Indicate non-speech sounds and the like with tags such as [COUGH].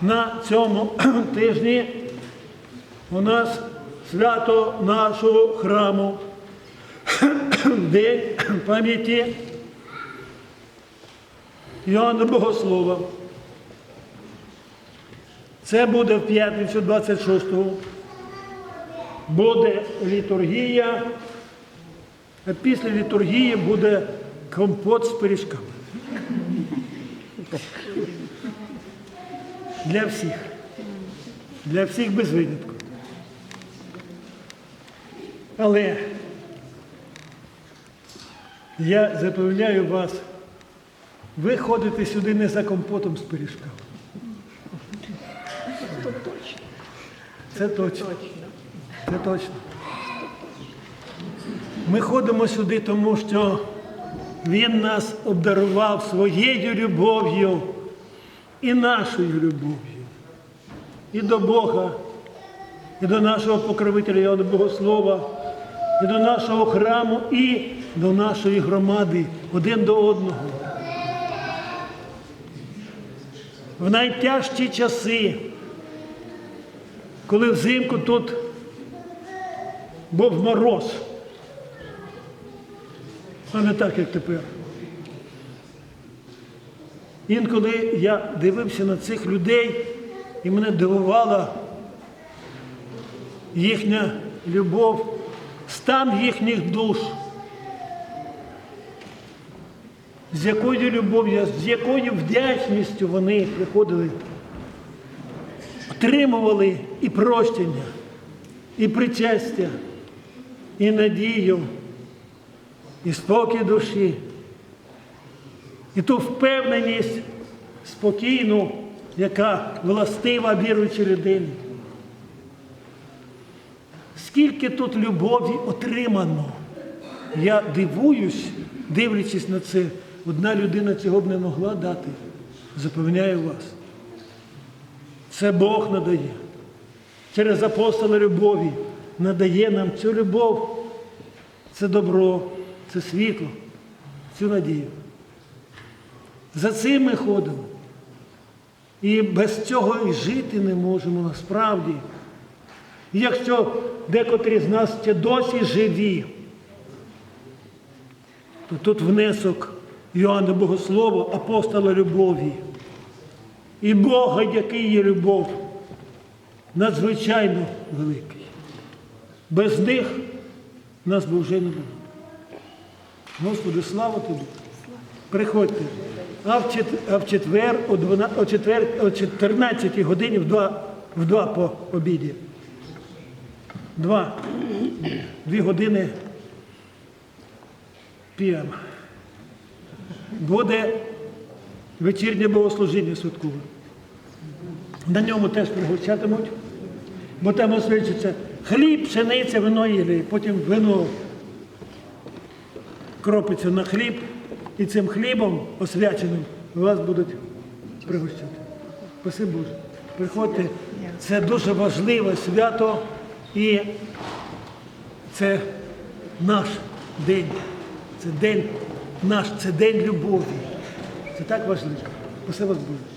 на цьому [CLEARS THROAT] тижні у нас свято нашого храму, [CLEARS THROAT] День [CLEARS THROAT] пам'яті Йоанна Богослова. Це буде в п'ятницю 26-го. Буде літургія, після літургії буде компот з пиріжками. Для всіх. Для всіх без винятку. Але я запевняю вас, ви ходите сюди не за компотом з пиріжками. Це точно. Це точно. Ми ходимо сюди, тому що Він нас обдарував своєю любов'ю і нашою любов'ю. І до Бога, і до нашого покровителя Іоанна Богослова, і до нашого храму, і до нашої громади один до одного. В найтяжчі часи, коли взимку тут був мороз, а не так, як тепер. Інколи я дивився на цих людей, і мене дивувала їхня любов, стан їхніх душ. З якою любов'ю, з якою вдячністю вони приходили, отримували і прощення, і причастя, і надію, і спокій душі, і ту впевненість спокійну, яка властива віруючій людині. Скільки тут любові отримано, я дивуюсь, дивлячись на це, одна людина цього б не могла дати. Запевняю вас. Це Бог надає. Через апостола любові надає нам цю любов, це добро, це світло, цю надію. За цим ми ходимо. І без цього і жити не можемо насправді. І Якщо декотрі з нас ще досі живі, то тут внесок Йоанна Богослова, апостола любові. І Бога, який є любов, надзвичайно великий. Без них нас би вже не було. Господи, слава тобі! Приходьте. А в, четвер о, 12, о, четвер, о 14 годині в два, в два по обіді. Два. Дві години п'ємо. Буде вечірнє богослужіння святкове. На ньому теж пригощатимуть, бо там освячується хліб, пшениця, вино і потім вино кропиться на хліб, і цим хлібом освяченим вас будуть пригощати. Спасибо Боже. Приходьте, це дуже важливе свято і це наш день. Це день наш, це день любові. Це так важливо. Спасибо Боже.